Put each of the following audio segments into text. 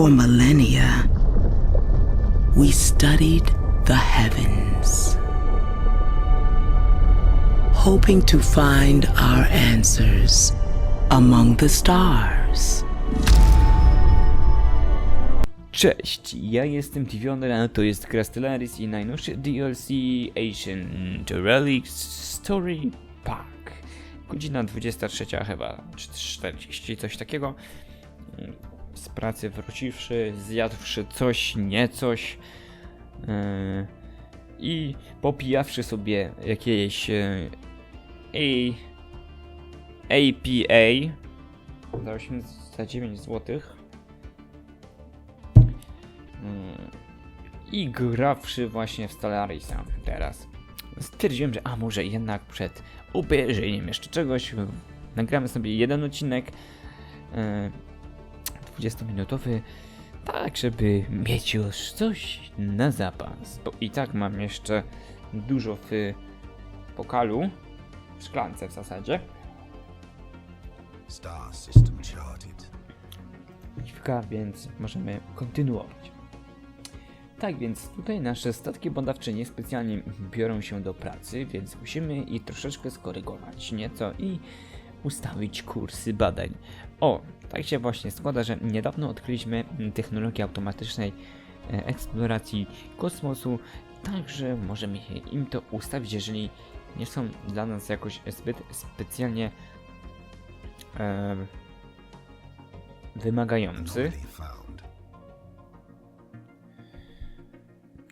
For millennia, we studied the heavens, hoping to find our answers among the stars. Cześć, ja jestem Tivioner, a to jest gra Stellaris i najnowszy DLC Ancient Relic Story Pack. Godzina 23 chyba, czy 40, coś takiego. Z pracy wróciwszy, zjadłszy coś, nie coś yy, i popijawszy sobie jakieś yy, A, APA za, 8, za 9 złotych. Mm. I grawszy właśnie w Stelarisa teraz. Stwierdziłem, że a może jednak przed obejrzeniem jeszcze czegoś nagramy sobie jeden odcinek e, 20-minutowy tak, żeby mieć już coś na zapas. Bo i tak mam jeszcze dużo w pokalu, w szklance w zasadzie. Star system charted. Piwka, więc możemy kontynuować. Tak więc tutaj nasze statki badawcze niespecjalnie biorą się do pracy, więc musimy ich troszeczkę skorygować nieco i ustawić kursy badań. O, tak się właśnie składa, że niedawno odkryliśmy technologię automatycznej e, eksploracji kosmosu, także możemy im to ustawić, jeżeli nie są dla nas jakoś zbyt specjalnie e, wymagający.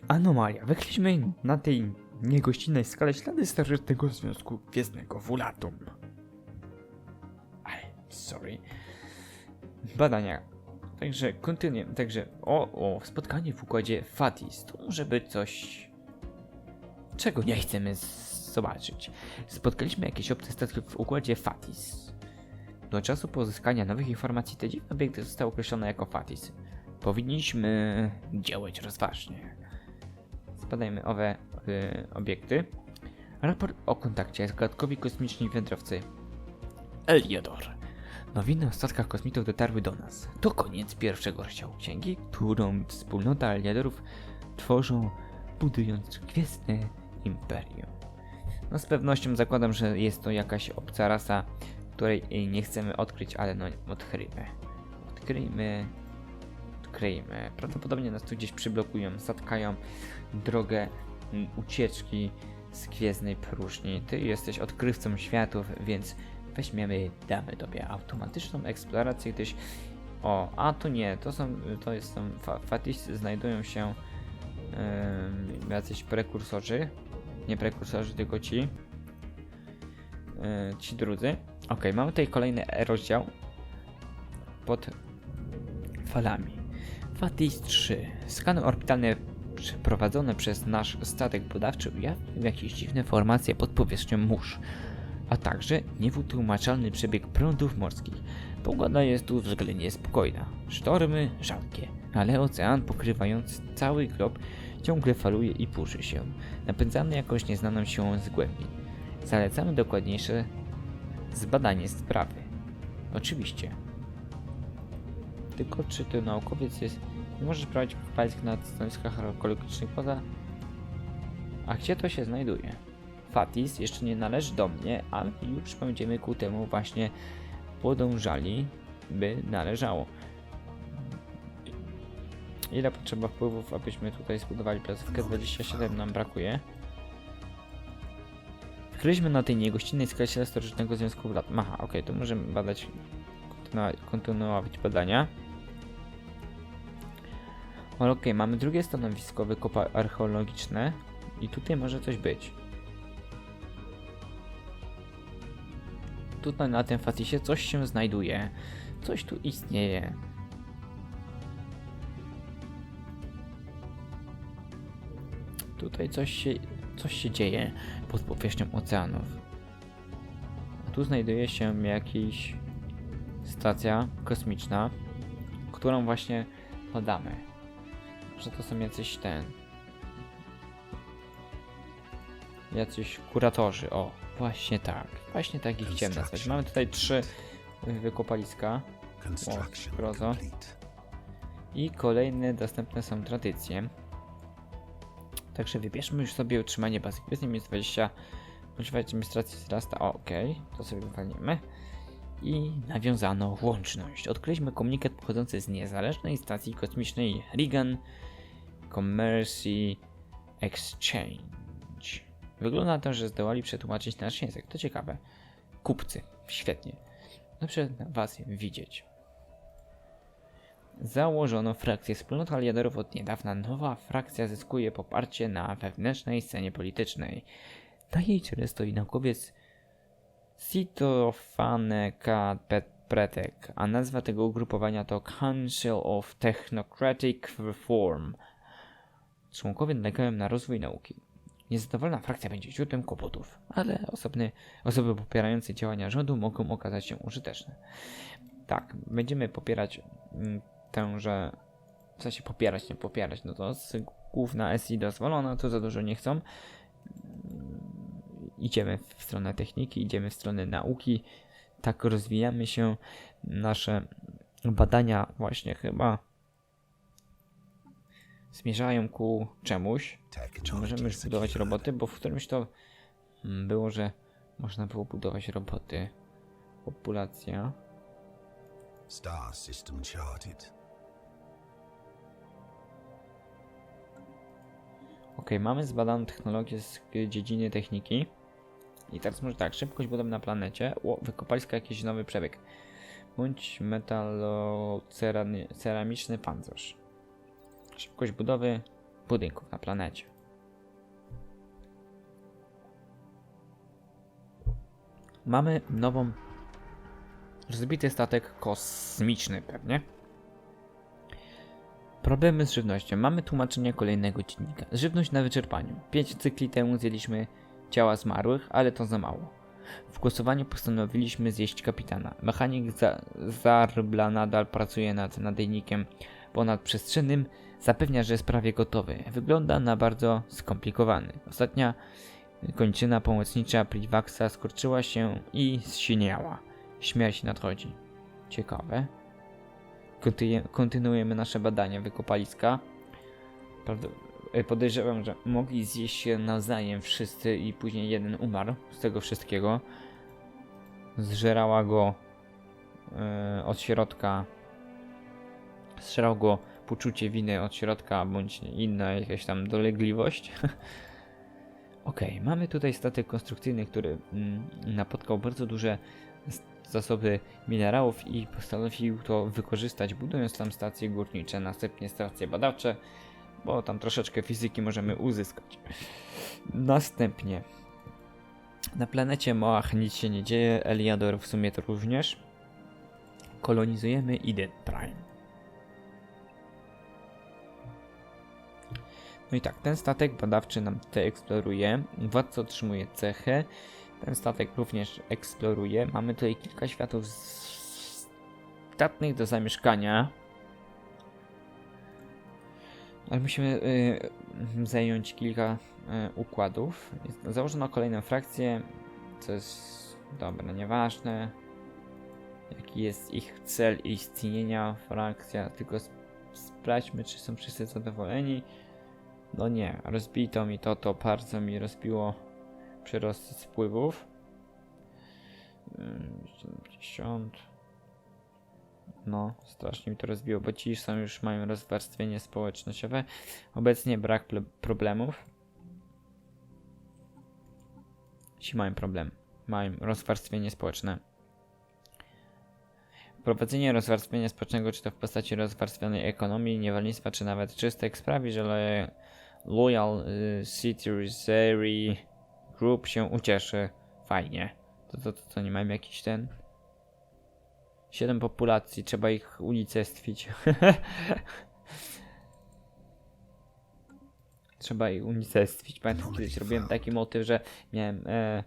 Anomalia. Wykryliśmy na tej niegościnnej skale ślady starożytnego związku gwiezdnego Vulatum. Ale, sorry. Badania. Także kontynuujemy. Także, o, o, spotkanie w układzie Fatis. To może być coś, czego nie chcemy zobaczyć. Spotkaliśmy jakieś obce statki w układzie Fatis. Do czasu pozyskania nowych informacji te dziwne obiekty zostały określone jako Fatis. Powinniśmy działać rozważnie. Zbadajmy owe y, obiekty. Raport o kontakcie z gadkowi kosmiczni wędrowcy Eliodor. Nowiny o statkach kosmitów dotarły do nas. To koniec pierwszego rozdziału księgi, którą wspólnota Eliodorów tworzą, budując gwiezdne imperium. No z pewnością zakładam, że jest to jakaś obca rasa, której nie chcemy odkryć, ale no odkryjmy. Odkryjmy odkryjmy. Prawdopodobnie nas tu gdzieś przyblokują, zatkają drogę ucieczki z gwiezdnej próżni. Ty jesteś odkrywcą światów, więc weźmiemy, damy tobie automatyczną eksplorację gdzieś. O, a to nie, to są, to jest są fa Fatis, znajdują się ym, jacyś prekursorzy, nie prekursorzy, tylko ci, yy, ci drudzy. Ok, mamy tutaj kolejny rozdział pod falami. Fatis 3. Skany orbitalne przeprowadzone przez nasz statek badawczy ujawniły jakieś dziwne formacje pod powierzchnią mórz, a także niewytłumaczalny przebieg prądów morskich. Pogoda jest tu względnie spokojna. Sztormy rzadkie, ale ocean pokrywający cały glob ciągle faluje i puszy się, napędzany jakąś nieznaną siłą z głębi. Zalecamy dokładniejsze zbadanie sprawy. Oczywiście, tylko czy ty naukowiec jest. Nie możesz prowadzić badań na stanowiskach archeologicznych poza. A gdzie to się znajduje? Fatis jeszcze nie należy do mnie, ale już będziemy ku temu właśnie podążali, by należało. Ile potrzeba wpływów, abyśmy tutaj zbudowali placówkę? 27 nam brakuje. Wkryliśmy na tej niegościnnej skale starożytnego związku lat. Aha, okej, to możemy badać, kontynuować, badania. Okej, mamy drugie stanowisko wykopa archeologiczne i tutaj może coś być. Tutaj na tym fatisie coś się znajduje. Coś tu istnieje. Tutaj coś się, coś się dzieje pod powierzchnią oceanów. Tu znajduje się jakiś stacja kosmiczna, którą właśnie badamy że to są jacyś ten. Jacyś kuratorzy, o, właśnie tak. Właśnie tak ich chciałem nazwać. Mamy tutaj trzy y, wykopaliska. Construction grozo. I kolejne dostępne są tradycje. Także wybierzmy już sobie utrzymanie bazy gwiezdnej minus 20. Używać administracji wzrasta. O, Okej, to sobie wywalimy. I nawiązano łączność. Odkryliśmy komunikat pochodzący z niezależnej stacji kosmicznej Reagan Commercy Exchange. Wygląda na to, że zdołali przetłumaczyć nasz język. To ciekawe. Kupcy. Świetnie. Dobrze was widzieć. Założono frakcję wspólnot aliatorów od niedawna. Nowa frakcja zyskuje poparcie na wewnętrznej scenie politycznej. Na jej czele stoi naukowiec Sitofane. Pretek, a nazwa tego ugrupowania to Council of Technocratic Reform. Członkowie nalegają na rozwój nauki. Niezadowolona frakcja będzie źródłem kłopotów, ale osoby popierające działania rządu mogą okazać się użyteczne. Tak, będziemy popierać mm, tęże, w sensie popierać, nie popierać, no to główna SI dozwolona, to za dużo nie chcą. Mm, Idziemy w stronę techniki, idziemy w stronę nauki, tak rozwijamy się, nasze badania właśnie chyba zmierzają ku czemuś. Tech Możemy już budować roboty, bo w którymś to mm, było, że można było budować roboty. Populacja. Star system charted. Ok, mamy zbadaną technologię z dziedziny techniki. I teraz może tak, szybkość budowy na planecie. O, wykopaliska jakiś nowy przebieg. Bądź metaloceramiczny pancerz. Szybkość budowy budynków na planecie. Mamy nową rozbity statek kosmiczny pewnie. Problemy z żywnością. Mamy tłumaczenie kolejnego dziennika. Żywność na wyczerpaniu. Pięć cykli temu zjedliśmy ciała zmarłych, ale to za mało. W głosowaniu postanowiliśmy zjeść kapitana. Mechanik za Zarbla nadal pracuje nad nadajnikiem ponadprzestrzennym. Zapewnia, że jest prawie gotowy. Wygląda na bardzo skomplikowany. Ostatnia kończyna pomocnicza Privaxa skurczyła się i zsiniała. Śmierć nadchodzi. Ciekawe. Kontynu- kontynuujemy nasze badania wykopaliska. E, Podejrzewam, że mogli zjeść się nawzajem wszyscy i później jeden umarł z tego wszystkiego. Zżerała go e, od środka. Zżerał go poczucie winy od środka, bądź inna jakaś tam dolegliwość. Okej, mamy tutaj statek konstrukcyjny, który mm, napotkał bardzo duże zasoby minerałów i postanowił to wykorzystać, budując tam stacje górnicze, następnie stacje badawcze, bo tam troszeczkę fizyki możemy uzyskać. Następnie na planecie Moach nic się nie dzieje, Eliador w sumie to również. Kolonizujemy Eden Prime. No i tak, ten statek badawczy nam tutaj eksploruje. Władca otrzymuje cechę. Ten statek również eksploruje. Mamy tutaj kilka światów zdatnych do zamieszkania. Ale musimy y, zająć kilka y, układów. Założono kolejną frakcję, co jest dobra, nieważne. Jaki jest ich cel istnienia, frakcja, tylko sp- sprawdźmy, czy są wszyscy zadowoleni. No nie, rozbito mi to, to bardzo mi rozbiło przyrost spływów. Ym, 70. No, strasznie mi to rozbiło, bo ci są już mają rozwarstwienie społecznościowe. Obecnie brak problemów. Ci mają problem. Mają rozwarstwienie społeczne. Wprowadzenie rozwarstwienia społecznego, czy to w postaci rozwarstwionej ekonomii, niewolnictwa, czy nawet czystek, sprawi, że Loyal y, Citizenry Group się ucieszy. Fajnie. To, to, to, to nie mamy jakiś ten. Siedem populacji, trzeba ich unicestwić. trzeba ich unicestwić. Pamiętam kiedyś robiłem taki motyw, że miałem. E...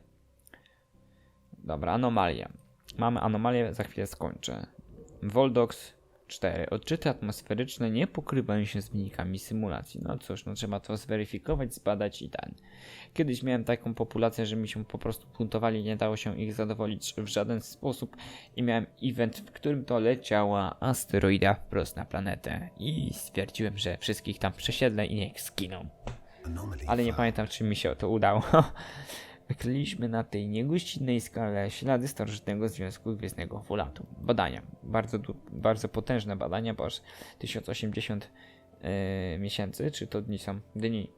Dobra, anomalia. Mamy anomalię, za chwilę skończę. Voldox 4. Odczyty atmosferyczne nie pokrywają się z wynikami symulacji. No cóż, no trzeba to zweryfikować, zbadać i ten. Kiedyś miałem taką populację, że mi się po prostu buntowali, nie dało się ich zadowolić w żaden sposób i miałem event, w którym to leciała asteroida wprost na planetę i stwierdziłem, że wszystkich tam przesiedlę i niech skiną. Anomaly Ale nie pamiętam, czy mi się to udało. Wykryliśmy na tej niegościnnej skale ślady starożytnego związku gwiezdnego Wolatu. Badania. Bardzo, bardzo potężne badania, bo aż 1080 e, miesięcy, czy to dni są? Dni.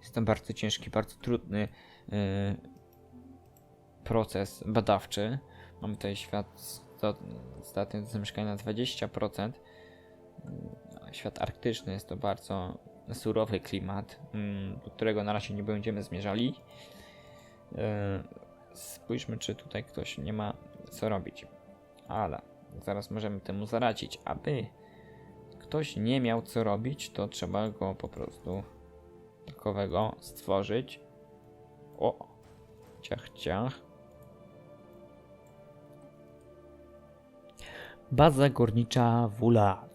Jest to bardzo ciężki, bardzo trudny e, proces badawczy. Mamy tutaj świat sta- statyn do zamieszkania na 20%. Mm, Świat arktyczny jest to bardzo surowy klimat, mm, do którego na razie nie będziemy zmierzali. E, Spójrzmy, czy tutaj ktoś nie ma co robić. Ale zaraz możemy temu zaradzić. Aby ktoś nie miał co robić, to trzeba go po prostu takowego stworzyć. O! Ciach, ciach. Baza górnicza Vulatum.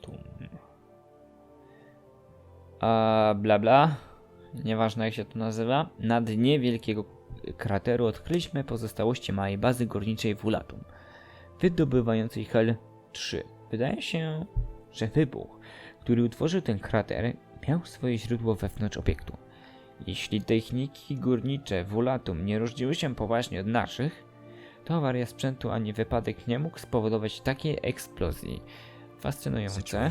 Bla bla. Nieważne jak się to nazywa. Na dnie wielkiego krateru odkryliśmy pozostałości małej bazy górniczej Vulatum, wydobywającej Hel 3. Wydaje się, że wybuch, który utworzył ten krater, miał swoje źródło wewnątrz obiektu. Jeśli techniki górnicze Vulatum nie różniły się poważnie od naszych, to awaria sprzętu ani wypadek nie mógł spowodować takiej eksplozji. Fascynujące.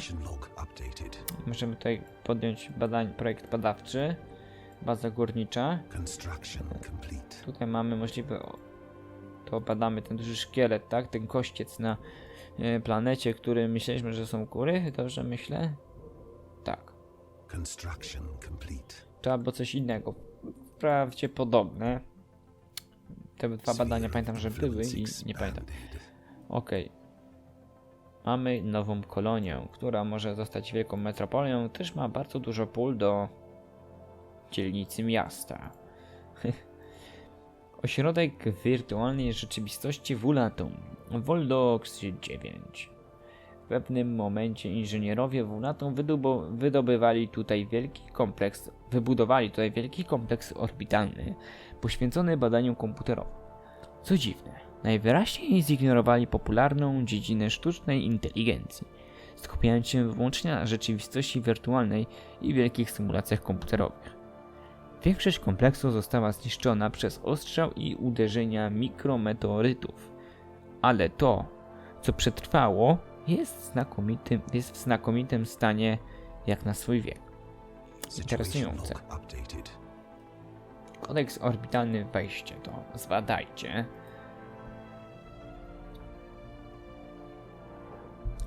Możemy tutaj podjąć badań, projekt badawczy, baza górnicza. Tutaj mamy możliwe, to badamy ten duży szkielet, tak, ten kościec na e, planecie, który myśleliśmy, że są góry, dobrze myślę? Tak. To albo coś innego, wprawdzie podobne. Te dwa badania pamiętam, że były i nie pamiętam. Okej. Mamy nową kolonię, która może zostać wielką metropolią, też ma bardzo dużo pól do dzielnicy miasta. Ośrodek wirtualnej rzeczywistości Vulatum, Voldox 9. W pewnym momencie inżynierowie Vulatum wydobywali tutaj wielki kompleks, wybudowali tutaj wielki kompleks orbitalny poświęcony badaniom komputerowym. Co dziwne, najwyraźniej zignorowali popularną dziedzinę sztucznej inteligencji, skupiając się wyłącznie na rzeczywistości wirtualnej i wielkich symulacjach komputerowych. Większość kompleksu została zniszczona przez ostrzał i uderzenia mikrometeorytów, ale to, co przetrwało, jest, znakomitym, jest w znakomitym stanie jak na swój wiek. Interesujące. Kodeks orbitalny wejście to zbadajcie.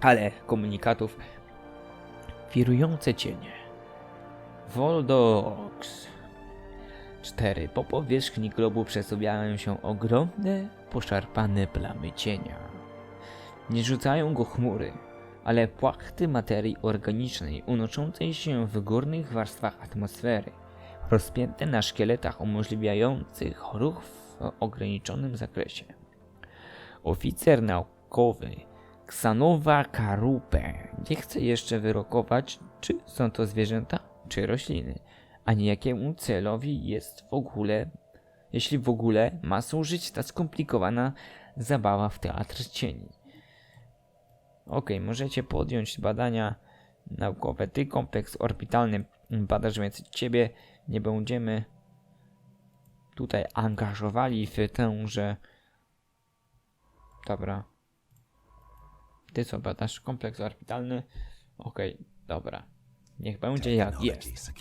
Ale komunikatów wirujące cienie. Voldox 4. Po powierzchni globu przesuwają się ogromne, poszarpane plamy cienia. Nie rzucają go chmury, ale płachty materii organicznej unoszącej się w górnych warstwach atmosfery rozpięte na szkieletach umożliwiających ruch w ograniczonym zakresie. Oficer naukowy Ksanowa Karupe nie chce jeszcze wyrokować, czy są to zwierzęta, czy rośliny, ani jakiemu celowi jest w ogóle, jeśli w ogóle ma służyć ta skomplikowana zabawa w teatr cieni. Ok, możecie podjąć badania naukowe. Ty kompleks orbitalny badasz, więc ciebie nie będziemy tutaj angażowali w tę, Dobra. Ty co badasz? Kompleks orbitalny? Okej, dobra. Niech będzie jak jest.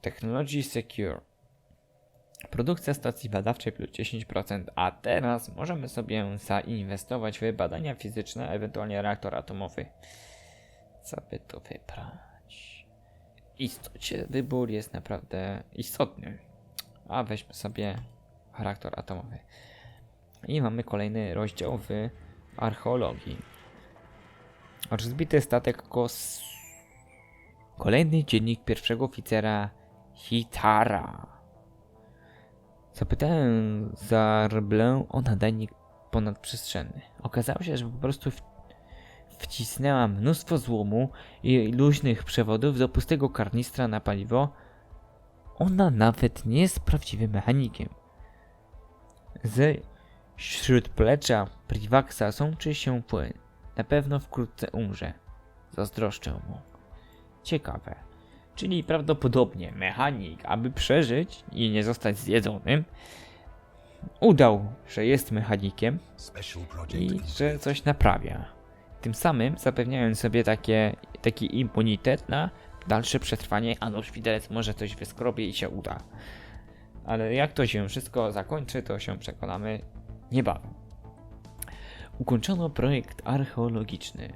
Technology Secure. Produkcja stacji badawczej plus 10%, a teraz możemy sobie zainwestować w badania fizyczne, ewentualnie reaktor atomowy. Co by tu wybrać? Istocie wybór jest naprawdę istotny. A weźmy sobie reaktor atomowy. I mamy kolejny rozdział w archeologii. Rozbity statek kos... Kolejny dziennik pierwszego oficera Hitara. Zapytałem Zarblę o nadanie ponadprzestrzenny. Okazało się, że po prostu w, wcisnęła mnóstwo złomu i luźnych przewodów do pustego karnistra na paliwo. Ona nawet nie jest prawdziwym mechanikiem. Ze śródplecza Privaxa sączy się płyn. Na pewno wkrótce umrze. Zazdroszczę mu. Ciekawe. Czyli prawdopodobnie mechanik, aby przeżyć i nie zostać zjedzonym, udał, że jest mechanikiem i że coś naprawia. Tym samym zapewniając sobie takie, taki immunitet na dalsze przetrwanie, a no widelec może coś wyskrobie i się uda. Ale jak to się wszystko zakończy, to się przekonamy niebawem. Ukończono projekt archeologiczny.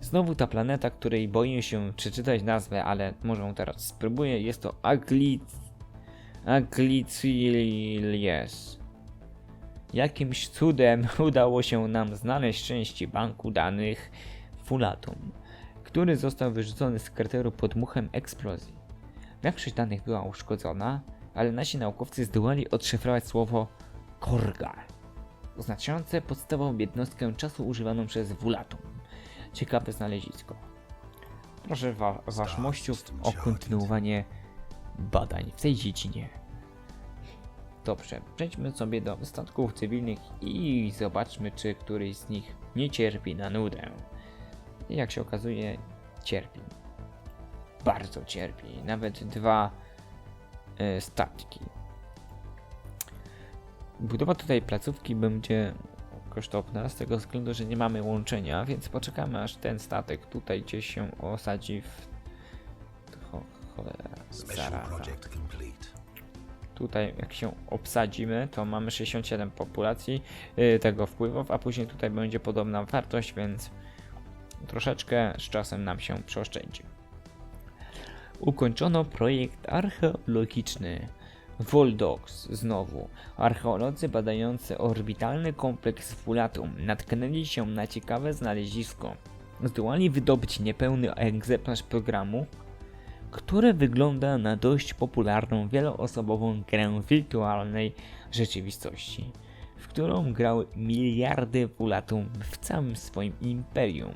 Znowu ta planeta, której boję się przeczytać nazwę, ale może teraz spróbuję. Jest to Aglic... Aglicilies. Jakimś cudem udało się nam znaleźć części banku danych Fulatum, który został wyrzucony z krateru pod muchem eksplozji. Większość danych była uszkodzona, ale nasi naukowcy zdołali odszyfrować słowo Korga, oznaczające podstawową jednostkę czasu używaną przez Vulatum. Ciekawe znalezisko. Proszę wa wasz mościów o kontynuowanie badań w tej dziedzinie. Dobrze, przejdźmy sobie do statków cywilnych i zobaczmy, czy któryś z nich nie cierpi na nudę. I jak się okazuje, cierpi. Bardzo cierpi. Nawet dwa e, statki. Budowa tutaj placówki będzie kosztowna z tego względu, że nie mamy łączenia, więc poczekamy aż ten statek tutaj gdzieś się osadzi w... Cho, cholera, zaraza. Tutaj jak się obsadzimy, to mamy 67 populacji y, tego wpływów, a później tutaj będzie podobna wartość, więc troszeczkę z czasem nam się przeoszczędzi. Ukończono projekt archeologiczny. Voldox znowu. Archeolodzy badający orbitalny kompleks Fulatum natknęli się na ciekawe znalezisko. Zdołali wydobyć niepełny egzemplarz programu, które wygląda na dość popularną wieloosobową grę wirtualnej rzeczywistości, w którą grały miliardy Fulatum w całym swoim imperium.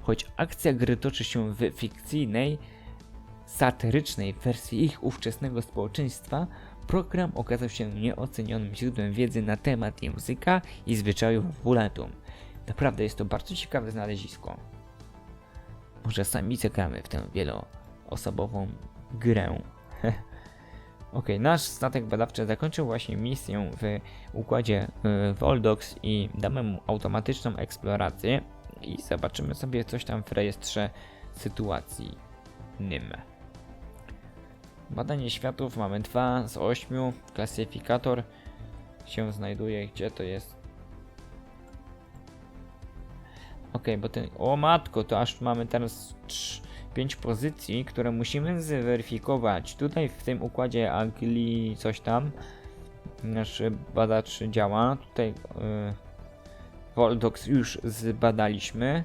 Choć akcja gry toczy się w fikcyjnej, satyrycznej wersji ich ówczesnego społeczeństwa, program okazał się nieocenionym źródłem wiedzy na temat języka i zwyczajów Fulatum. Naprawdę jest to bardzo ciekawe znalezisko. Może sami zagramy w tę wieloosobową grę. Okej, nasz statek badawczy zakończył właśnie misję w układzie y, Voldox i damy mu automatyczną eksplorację i zobaczymy sobie coś tam w rejestrze sytuacji NIM. Badanie światów mamy 2 z 8. Klasyfikator się znajduje, gdzie to jest? Okej, bo ten. O matko, to aż mamy teraz 5 pozycji, które musimy zweryfikować. Tutaj w tym układzie Agli coś tam. Nasz badacz działa. Tutaj yy, Voldox już zbadaliśmy.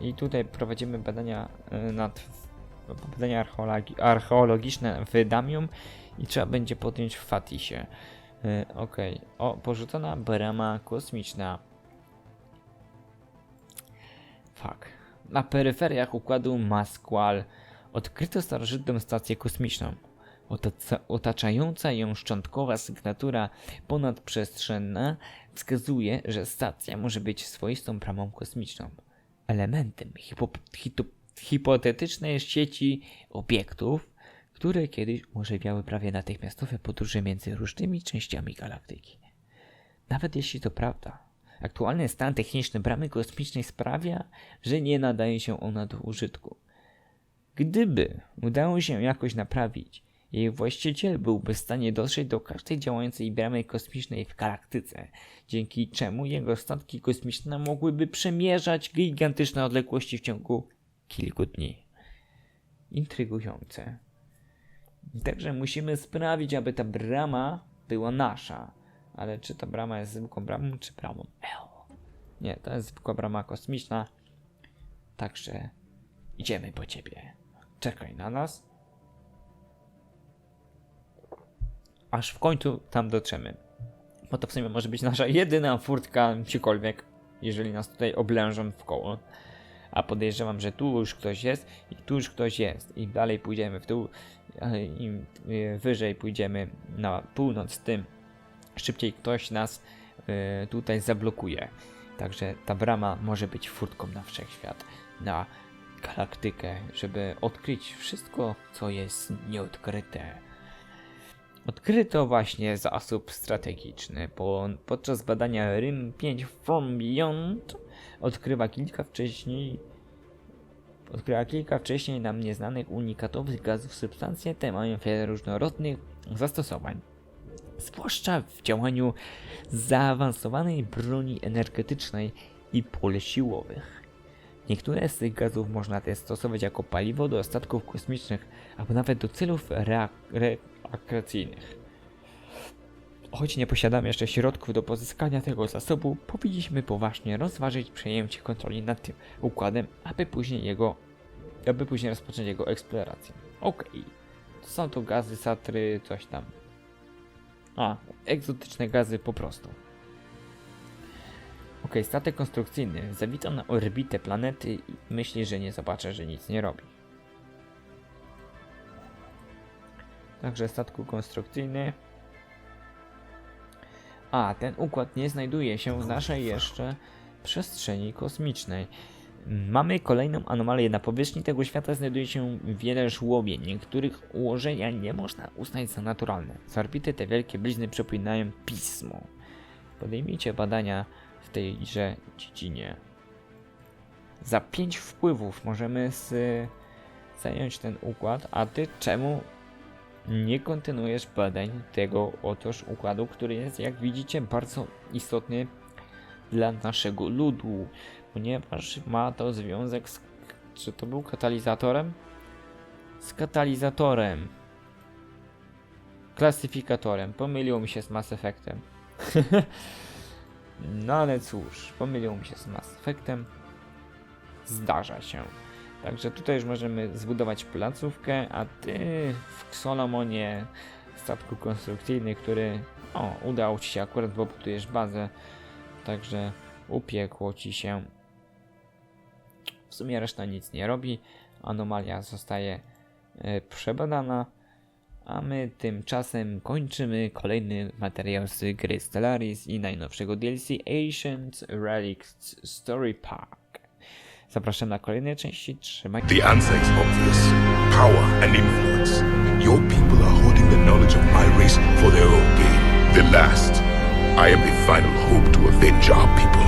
I tutaj prowadzimy badania y, nad badania archeologi archeologiczne w Damium i trzeba będzie podjąć w Fatisie. Y, Okej. O, porzucona brama kosmiczna. Fuck. Na peryferiach układu Masqual odkryto starożytną stację kosmiczną. Otaczająca ją szczątkowa sygnatura ponadprzestrzenna wskazuje, że stacja może być swoistą bramą kosmiczną. Elementem hipo- hipotetycznej sieci obiektów, które kiedyś umożliwiały prawie natychmiastowe podróże między różnymi częściami galaktyki. Nawet jeśli to prawda, aktualny stan techniczny bramy kosmicznej sprawia, że nie nadaje się ona do użytku. Gdyby udało się jakoś naprawić, jej właściciel byłby w stanie dotrzeć do każdej działającej bramy kosmicznej w galaktyce, dzięki czemu jego statki kosmiczne mogłyby przemierzać gigantyczne odległości w ciągu kilku dni. Intrygujące. Także musimy sprawić, aby ta brama była nasza. Ale czy ta brama jest zwykłą bramą, czy bramą L? Nie, to jest zwykła brama kosmiczna. Także idziemy po ciebie. Czekaj na nas. Aż w końcu tam dotrzemy. Bo to w sumie może być nasza jedyna furtka gdziekolwiek, jeżeli nas tutaj oblężą w koło. A podejrzewam, że tu już ktoś jest i tu już ktoś jest. Im dalej pójdziemy w dół, e, im e, wyżej pójdziemy na północ, tym szybciej ktoś nas e, tutaj zablokuje. Także ta brama może być furtką na wszechświat, na galaktykę, żeby odkryć wszystko, co jest nieodkryte. Odkryto właśnie zasób strategiczny. Po, podczas badania RIM 5 From Beyond odkrywa kilka wcześniej odkryła kilka wcześniej nam nieznanych unikatowych gazów. Substancje te mają wiele różnorodnych zastosowań. Zwłaszcza w działaniu zaawansowanej broni energetycznej i pól siłowych. Niektóre z tych gazów można też stosować jako paliwo do statków kosmicznych, albo nawet do celów rea- rekreacyjnych. Choć nie posiadamy jeszcze środków do pozyskania tego zasobu, powinniśmy poważnie rozważyć przejęcie kontroli nad tym układem, aby później jego, aby później rozpocząć jego eksplorację. Okej. Są to gazy, satry, coś tam. A, egzotyczne gazy po prostu. Okej, statek konstrukcyjny. Zawitał na orbitę planety i myśli, że nie zobaczę, że nic nie robi. Także statku konstrukcyjny. A, ten układ nie znajduje się w naszej jeszcze przestrzeni kosmicznej. Mamy kolejną anomalię. Na powierzchni tego świata znajduje się wiele żłobień, których ułożenia nie można uznać za naturalne. Z orbity te wielkie blizny przypominają pismo. Podejmijcie badania w tejże dziedzinie. Za 5 wpływów możemy z, zająć ten układ, a ty czemu nie kontynuujesz badań tego otoż układu, który jest, jak widzicie, bardzo istotny dla naszego ludu, ponieważ ma to związek z. Czy to był katalizatorem? Z katalizatorem. Klasyfikatorem. Pomyliło mi się z Mass Effectem. no ale cóż, pomyliło mi się z Mass Effectem. Zdarza się. Także tutaj już możemy zbudować placówkę, a ty w Solomonie statku konstrukcyjny, który o, udało ci się akurat, bo budujesz bazę, także upiekło ci się. W sumie reszta nic nie robi, anomalia zostaje e, przebadana, a my tymczasem kończymy kolejny materiał z gry Stellaris i najnowszego DLC Ancient Relics Story Pack. Zapraszam na kolejne części. The answer is obvious power and influence. Your people are holding the knowledge of my race for their own gain. The last. I am the final hope to avenge our people.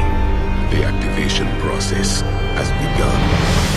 The activation process has begun.